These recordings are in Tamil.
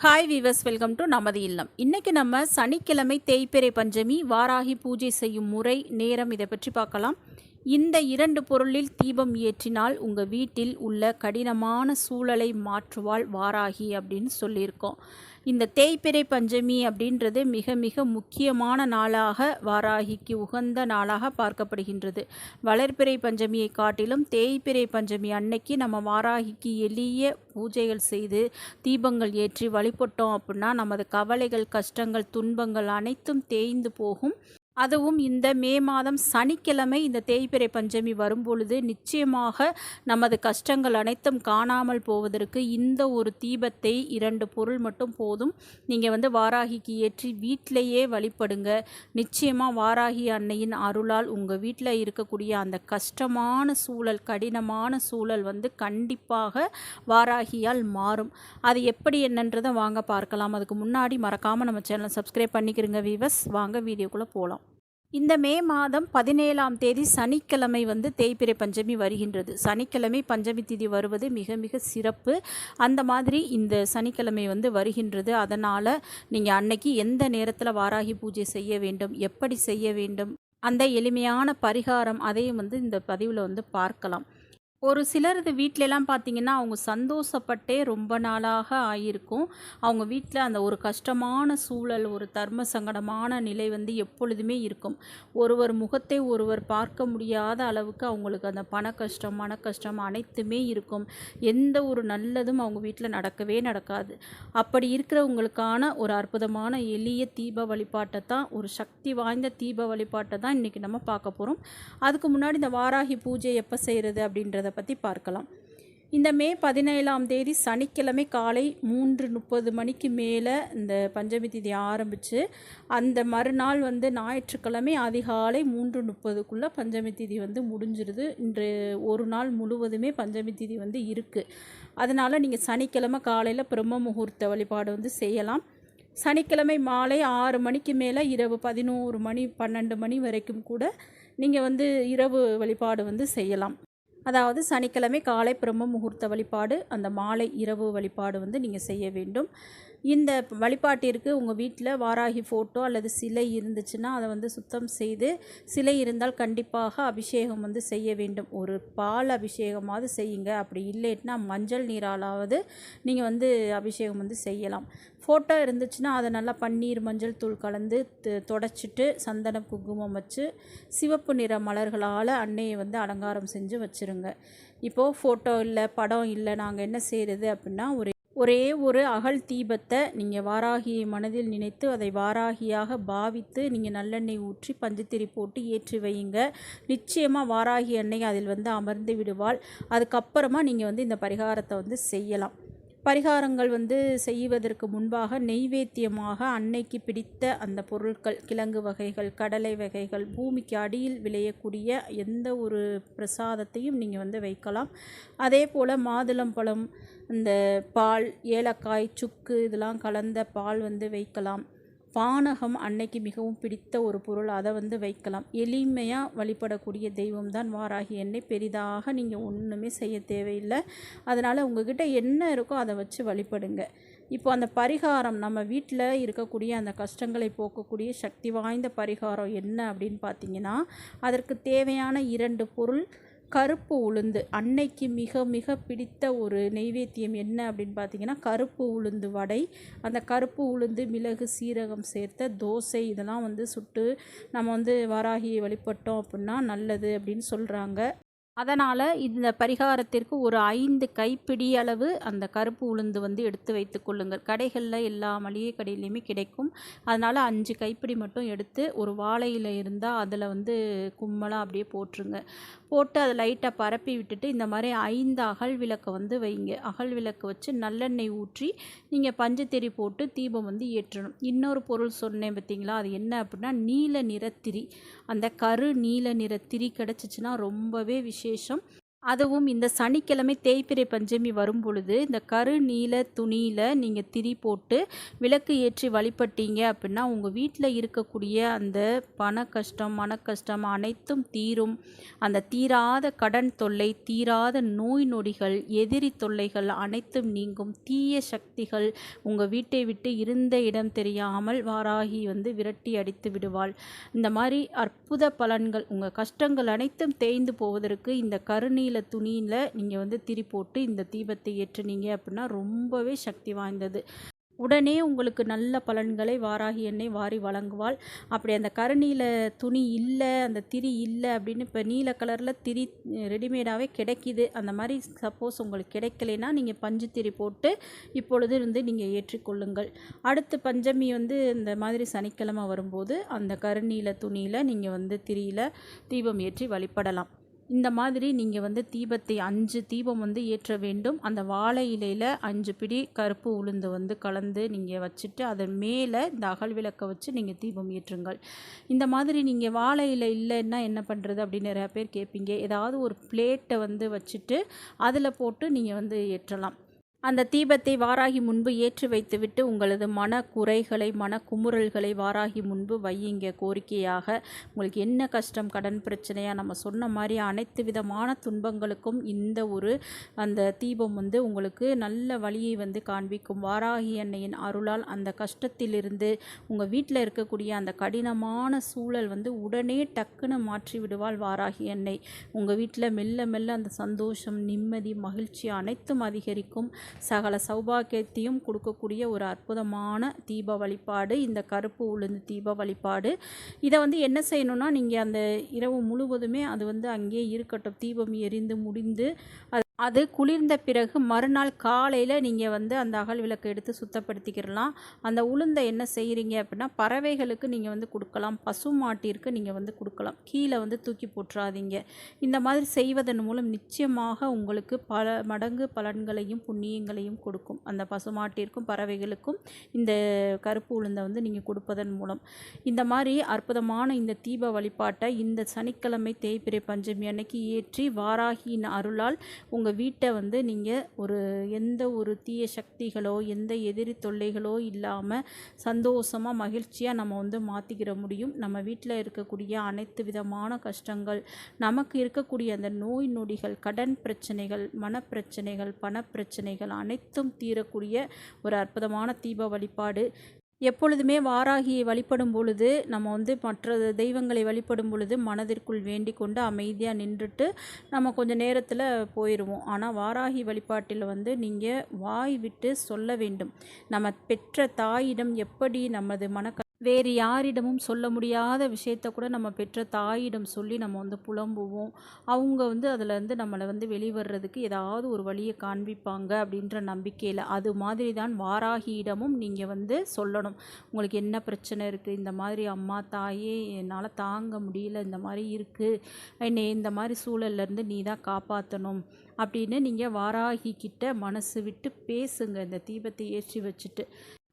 ஹாய் வீவர்ஸ் வெல்கம் டு நமது இல்லம். இன்றைக்கி நம்ம சனிக்கிழமை தேய்பிறை பஞ்சமி வாராகி பூஜை செய்யும் முறை நேரம் இதை பற்றி பார்க்கலாம். இந்த இரண்டு பொருளில் தீபம் ஏற்றினால் உங்கள் வீட்டில் உள்ள கடினமான சூழலை மாற்றுவாள் வாராகி அப்படின்னு சொல்லியிருக்கோம். இந்த தேய்பிறை பஞ்சமி அப்படின்றது மிக மிக முக்கியமான நாளாக வாராகிக்கு உகந்த நாளாக பார்க்கப்படுகின்றது. வளர்பிறை பஞ்சமியை காட்டிலும் தேய்பிறை பஞ்சமி அன்னைக்கு நம்ம வாராகிக்கு எளிய பூஜைகள் செய்து தீபங்கள் ஏற்றி வழிபட்டோம் அப்படின்னா நமது கவலைகள் கஷ்டங்கள் துன்பங்கள் அனைத்தும் தேய்ந்து போகும். அதுவும் இந்த மே மாதம் சனிக்கிழமை இந்த தேய்பிறை பஞ்சமி வரும்பொழுது நிச்சயமாக நமது கஷ்டங்கள் அனைத்தும் காணாமல் போவதற்கு இந்த ஒரு தீபத்தை இரண்டு பொருள் மட்டும் போதும். நீங்கள் வந்து வாராகிக்கு ஏற்றி வீட்டிலேயே வழிபடுங்க. நிச்சயமாக வாராகி அன்னையின் அருளால் உங்கள் வீட்டில் இருக்கக்கூடிய அந்த கஷ்டமான சூழல் கடினமான சூழல் வந்து கண்டிப்பாக வாராகியால் மாறும். அது எப்படி என்னன்றதை வாங்க பார்க்கலாம். அதுக்கு முன்னாடி மறக்காமல் நம்ம சேனலை சப்ஸ்கிரைப் பண்ணிக்கிறங்க வீவஸ் வாங்க வீடியோக்குள்ளே போகலாம் இந்த மே மாதம் பதினேழாம் தேதி சனிக்கிழமை வந்து தேய்பிறை பஞ்சமி வருகின்றது. சனிக்கிழமை பஞ்சமி திதி வருவது மிக மிக சிறப்பு. அந்த மாதிரி இந்த சனிக்கிழமை வந்து வருகின்றது. அதனால் நீங்கள் அன்னைக்கு எந்த நேரத்தில் வாராகி பூஜை செய்ய வேண்டும் எப்படி செய்ய வேண்டும் அந்த எளிமையான பரிகாரம் அதையும் வந்து இந்த பதிவில் வந்து பார்க்கலாம். ஒரு சிலரது வீட்டிலலாம் பார்த்தீங்கன்னா அவங்க சந்தோஷப்பட்டே ரொம்ப நாளாக ஆகியிருக்கும் அவங்க வீட்டில் அந்த ஒரு கஷ்டமான சூழல் ஒரு தர்ம சங்கடமான நிலை வந்து எப்பொழுதுமே இருக்கும். ஒருவர் முகத்தை ஒருவர் பார்க்க முடியாத அளவுக்கு அவங்களுக்கு அந்த பண கஷ்டம் மன கஷ்டம் அனைத்துமே இருக்கும். எந்த ஒரு நல்லதும் அவங்க வீட்டில் நடக்கவே நடக்காது. அப்படி இருக்கிறவங்களுக்கான ஒரு அற்புதமான எளிய தீப வழிபாட்டை தான் ஒரு சக்தி வாய்ந்த தீப வழிபாட்டை தான் இன்றைக்கி நம்ம பார்க்க போகிறோம் அதுக்கு முன்னாடி இந்த வாராகி பூஜை எப்போ செய்கிறது அப்படின்றத பற்றி பார்க்கலாம். இந்த மே பதினேழாம் தேதி சனிக்கிழமை காலை மூன்று முப்பது மணிக்கு மேலே இந்த பஞ்சமி திதி ஆரம்பித்து அந்த மறுநாள் வந்து ஞாயிற்றுக்கிழமை அதிகாலை மூன்று முப்பதுக்குள்ளே பஞ்சமி திதி வந்து முடிஞ்சிருது. இன்று ஒரு நாள் முழுவதுமே பஞ்சமி திதி வந்து இருக்குது அதனால் நீங்கள் சனிக்கிழமை காலையில் பிரம்ம முகூர்த்த வழிபாடு வந்து செய்யலாம். சனிக்கிழமை மாலை ஆறு மணிக்கு மேலே இரவு பதினோரு மணி பன்னெண்டு மணி வரைக்கும் கூட நீங்கள் வந்து இரவு வழிபாடு வந்து செய்யலாம். அதாவது சனிக்கிழமை காலை பிரம்ம முகூர்த்த வழிபாடு அந்த மாலை இரவு வழிபாடு வந்து நீங்கள் செய்ய வேண்டும். இந்த வழிபாட்டிற்கு உங்கள் வீட்டில் வாராகி ஃபோட்டோ அல்லது சிலை இருந்துச்சுன்னா அதை வந்து சுத்தம் செய்து சிலை இருந்தால் கண்டிப்பாக அபிஷேகம் வந்து செய்ய வேண்டும். ஒரு பால் அபிஷேகமாவது செய்யுங்க. அப்படி இல்லைன்னா மஞ்சள் நீராலாவது நீங்கள் வந்து அபிஷேகம் வந்து செய்யலாம். ஃபோட்டோ இருந்துச்சுன்னா அதை நல்லா பன்னீர் மஞ்சள் தூள் கலந்து தொடச்சிட்டு சந்தன குங்குமம் வச்சு சிவப்பு நிற மலர்களால் அன்னையை வந்து அலங்காரம் செஞ்சு வச்சுருங்க. இப்போது ஃபோட்டோ இல்லை படம் இல்லை நாங்கள் என்ன செய்கிறது அப்படின்னா ஒரு ஒரே ஒரு அகல் தீபத்தை நீங்கள் வாராகியை மனதில் நினைத்து அதை வாராகியாக பாவித்து நீங்கள் நல்லெண்ணெய் ஊற்றி பஞ்சுத்திரி போட்டு ஏற்றி வையுங்க. நிச்சயமாக வாராகி எண்ணெய் அதில் வந்து அமர்ந்து விடுவாள். அதுக்கப்புறமா நீங்கள் வந்து இந்த பரிகாரத்தை வந்து செய்யலாம். பரிகாரங்கள் வந்து செய்வதற்கு முன்பாக நெய்வேத்தியமாக அன்னைக்கு பிடித்த அந்த பொருட்கள் கிழங்கு வகைகள் கடலை வகைகள் பூமிக்கு அடியில் விளையக்கூடிய எந்த ஒரு பிரசாதத்தையும் நீங்கள் வந்து வைக்கலாம். அதே போல் மாதுளம்பழம் இந்த பால் ஏலக்காய் சுக்கு இதெல்லாம் கலந்த பால் வந்து வைக்கலாம். பானகம் அன்னைக்கு மிகவும் பிடித்த ஒரு பொருள். அதை வந்து வைக்கலாம். எளிமையாக வழிபடக்கூடிய தெய்வம் தான் வாராகி எண்ணெய் பெரிதாக நீங்கள் ஒன்றுமே செய்ய தேவையில்லை. அதனால் உங்ககிட்ட என்ன இருக்கோ அதை வச்சு வழிபடுங்க. இப்போ அந்த பரிகாரம் நம்ம வீட்டில் இருக்கக்கூடிய அந்த கஷ்டங்களை போக்கக்கூடிய சக்தி வாய்ந்த பரிகாரம் என்ன அப்படின்னு பார்த்தீங்கன்னா அதற்கு தேவையான இரண்டு பொருள் கருப்பு உளுந்து. அன்னைக்கு மிக மிக பிடித்த ஒரு நெய்வேத்தியம் என்ன அப்படின்னு பார்த்தீங்கன்னா கருப்பு உளுந்து வடை. அந்த கருப்பு உளுந்து மிளகு சீரகம் சேர்த்த தோசை இதெல்லாம் வந்து சுட்டு நம்ம வந்து வராகி வழிபட்டோம் அப்படின்னா நல்லது அப்படின்னு சொல்கிறாங்க அதனால் இந்த பரிகாரத்திற்கு ஒரு ஐந்து கைப்பிடி அளவு அந்த கருப்பு உளுந்து வந்து எடுத்து வைத்து கொள்ளுங்கள். கடைகளில் எல்லா மளிகை கடையிலையுமே கிடைக்கும். அதனால் அஞ்சு கைப்பிடி மட்டும் எடுத்து ஒரு வாழையில் இருந்தால் அதில் வந்து கும்மலாக அப்படியே போட்டுருங்க. போட்டு அதை லைட்டாக பரப்பி விட்டுட்டு இந்த மாதிரி ஐந்து அகல் விளக்கை வந்து வைங்க. அகல் விளக்கு வச்சு நல்லெண்ணெய் ஊற்றி நீங்கள் பஞ்சத்திரி போட்டு தீபம் வந்து ஏற்றணும். இன்னொரு பொருள் சொன்னேன் பார்த்தீங்களா? அது என்ன அப்படின்னா நீல நிறத்திரி. அந்த கரு நீல நிற திரி கிடச்சிச்சின்னா ரொம்பவே விசேஷம். அதுவும் இந்த சனிக்கிழமை தேய்பிரை பஞ்சமி வரும் பொழுது இந்த கருநீல துணியில் நீங்கள் திரி போட்டு விளக்கு ஏற்றி வழிபட்டீங்க அப்படின்னா உங்கள் வீட்டில் இருக்கக்கூடிய அந்த பண கஷ்டம் மன கஷ்டம் அனைத்தும் தீரும். அந்த தீராத கடன் தொல்லை தீராத நோய் நொடிகள் எதிரி தொல்லைகள் அனைத்தும் நீங்கும். தீய சக்திகள் உங்கள் வீட்டை விட்டு இருந்த இடம் தெரியாமல் வாராகி வந்து விரட்டி அடித்து விடுவாள். இந்த மாதிரி அற்புத பலன்கள் உங்கள் கஷ்டங்கள் அனைத்தும் தேய்ந்து போவதற்கு இந்த கருநீல துணியில் நீங்கள் வந்து திரி போட்டு இந்த தீபத்தை ஏற்றுனீங்க அப்படின்னா ரொம்பவே சக்தி வாய்ந்தது. உடனே உங்களுக்கு நல்ல பலன்களை வாராகி எண்ணெய் வாரி வழங்குவாள். அப்படி அந்த கருணியில் துணி இல்லை அந்த திரி இல்லை அப்படின்னு இப்போ நீல கலரில் திரி ரெடிமேடாகவே கிடைக்கிது. அந்த மாதிரி சப்போஸ் உங்களுக்கு கிடைக்கலைன்னா நீங்கள் பஞ்சு திரி போட்டு இப்பொழுது இருந்து நீங்கள் ஏற்றிக்கொள்ளுங்கள். அடுத்து பஞ்சமி வந்து இந்த மாதிரி சனிக்கிழமை வரும்போது அந்த கருணியில் துணியில் நீங்கள் வந்து திரியில் தீபம் ஏற்றி வழிபடலாம். இந்த மாதிரி நீங்கள் வந்து தீபத்தை அஞ்சு தீபம் வந்து ஏற்ற வேண்டும். அந்த வாழை இலையில் அஞ்சு பிடி கருப்பு உளுந்து வந்து கலந்து நீங்கள் வச்சுட்டு அதன் மேலே இந்த அகல் விளக்கை வச்சு நீங்கள் தீபம் ஏற்றுங்கள். இந்த மாதிரி நீங்கள் வாழை இலை இல்லைன்னா என்ன பண்ணுறது அப்படின்னு நிறையா பேர் கேட்பீங்க ஏதாவது ஒரு பிளேட்டை வந்து வச்சுட்டு அதில் போட்டு நீங்கள் வந்து ஏற்றலாம். அந்த தீபத்தை வாராகி முன்பு ஏற்றி வைத்துவிட்டு உங்களது மன குறைகளை மன குமுறல்களை வாராகி முன்பு வையுங்க. கோரிக்கையாக உங்களுக்கு என்ன கஷ்டம் கடன் பிரச்சனையாக நம்ம சொன்ன மாதிரி அனைத்து விதமான துன்பங்களுக்கும் இந்த ஒரு அந்த தீபம் வந்து உங்களுக்கு நல்ல வழியை வந்து காண்பிக்கும். வாராகி அன்னையின் அருளால் அந்த கஷ்டத்திலிருந்து உங்கள் வீட்டில் இருக்கக்கூடிய அந்த கடினமான சூழல் வந்து உடனே டக்குன்னு மாற்றி விடுவாள் வாராகி அன்னை. உங்கள் வீட்டில் மெல்ல மெல்ல அந்த சந்தோஷம் நிம்மதி மகிழ்ச்சி அனைத்தும் அதிகரிக்கும். சகல சௌபாக்கியத்தையும் கொடுக்கக்கூடிய ஒரு அற்புதமான தீப வழிபாடு இந்த கருப்பு உளுந்து தீப வழிபாடு. இதை வந்து என்ன செய்யணும்னா நீங்கள் அந்த இரவு முழுவதுமே அது வந்து அங்கேயே இருக்கட்டும். தீபம் எரிந்து முடிந்து அது அது குளிர்ந்த பிறகு மறுநாள் காலையில் நீங்கள் வந்து அந்த அகல் விளக்கை எடுத்து சுத்தப்படுத்திக்கிடலாம். அந்த உளுந்தை என்ன செய்கிறீங்க அப்படின்னா பறவைகளுக்கு நீங்கள் வந்து கொடுக்கலாம். பசு மாட்டிற்கு நீங்கள் வந்து கொடுக்கலாம். கீழே வந்து தூக்கி போட்டுறாதீங்க. இந்த மாதிரி செய்வதன் மூலம் நிச்சயமாக உங்களுக்கு பல மடங்கு பலன்களையும் புண்ணியங்களையும் கொடுக்கும். அந்த பசுமாட்டிற்கும் பறவைகளுக்கும் இந்த கருப்பு உளுந்தை வந்து நீங்கள் கொடுப்பதன் மூலம். இந்த மாதிரி அற்புதமான இந்த தீப வழிபாட்டை இந்த சனிக்கிழமை தேய்பிரை பஞ்சமி அன்னைக்கு ஏற்றி வாராகியின் அருளால் உங்கள் உங்கள் வீட்டை வந்து நீங்கள் ஒரு எந்த ஒரு தீய சக்திகளோ எந்த எதிரி தொல்லைகளோ இல்லாமல் சந்தோஷமாக மகிழ்ச்சியாக நம்ம வந்து மாற்றிக்கிற முடியும். நம்ம வீட்டில் இருக்கக்கூடிய அனைத்து விதமான கஷ்டங்கள் நமக்கு இருக்கக்கூடிய அந்த நோய் நொடிகள் கடன் பிரச்சனைகள் மனப்பிரச்சனைகள் பணப்பிரச்சனைகள் அனைத்தும் தீரக்கூடிய ஒரு அற்புதமான தீப வழிபாடு. எப்பொழுதுமே வாராகியை வழிபடும் பொழுது நம்ம வந்து மற்ற தெய்வங்களை வழிபடும் பொழுது மனதிற்குள் வேண்டி கொண்டு அமைதியாக நின்றுட்டு நம்ம கொஞ்சம் நேரத்தில் போயிடுவோம் ஆனால் வாராகி வழிபாட்டில் வந்து நீங்கள் வாய் விட்டு சொல்ல வேண்டும். நம்ம பெற்ற தாயிடம் எப்படி நமது மன வேறு யாரிடமும் சொல்ல முடியாத விஷயத்த கூட நம்ம பெற்ற தாயிடம் சொல்லி நம்ம வந்து புலம்புவோம். அவங்க வந்து அதிலேருந்து நம்மளை வந்து வெளிவர்றதுக்கு ஏதாவது ஒரு வழியை காண்பிப்பாங்க அப்படின்ற நம்பிக்கையில் அது மாதிரி தான் வாராகியிடமும் நீங்கள் வந்து சொல்லணும். உங்களுக்கு என்ன பிரச்சனை இருக்குது இந்த மாதிரி அம்மா தாயே என்னால் தாங்க முடியல இந்த மாதிரி இருக்குது என்னை இந்த மாதிரி சூழல்லேருந்து நீ தான் காப்பாற்றணும் அப்படின்னு நீங்கள் வாராகி கிட்ட மனசு விட்டு பேசுங்க. இந்த தீபத்தை ஏற்றி வச்சுட்டு.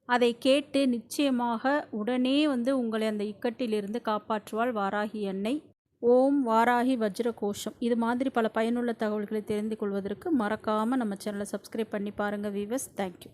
அதை கேட்டு நிச்சயமாக உடனே வந்து உங்களை அந்த இக்கட்டிலிருந்து காப்பாற்றுவாள் வாராகி அன்னை ஓம் வாராகி வஜ்ர கோஷம் இது மாதிரி பல பயனுள்ள தகவல்களை தெரிந்து கொள்வதற்கு மறக்காமல் நம்ம சேனலை சப்ஸ்கிரைப் பண்ணி பாருங்கள் வீவர்ஸ் தேங்க்யூ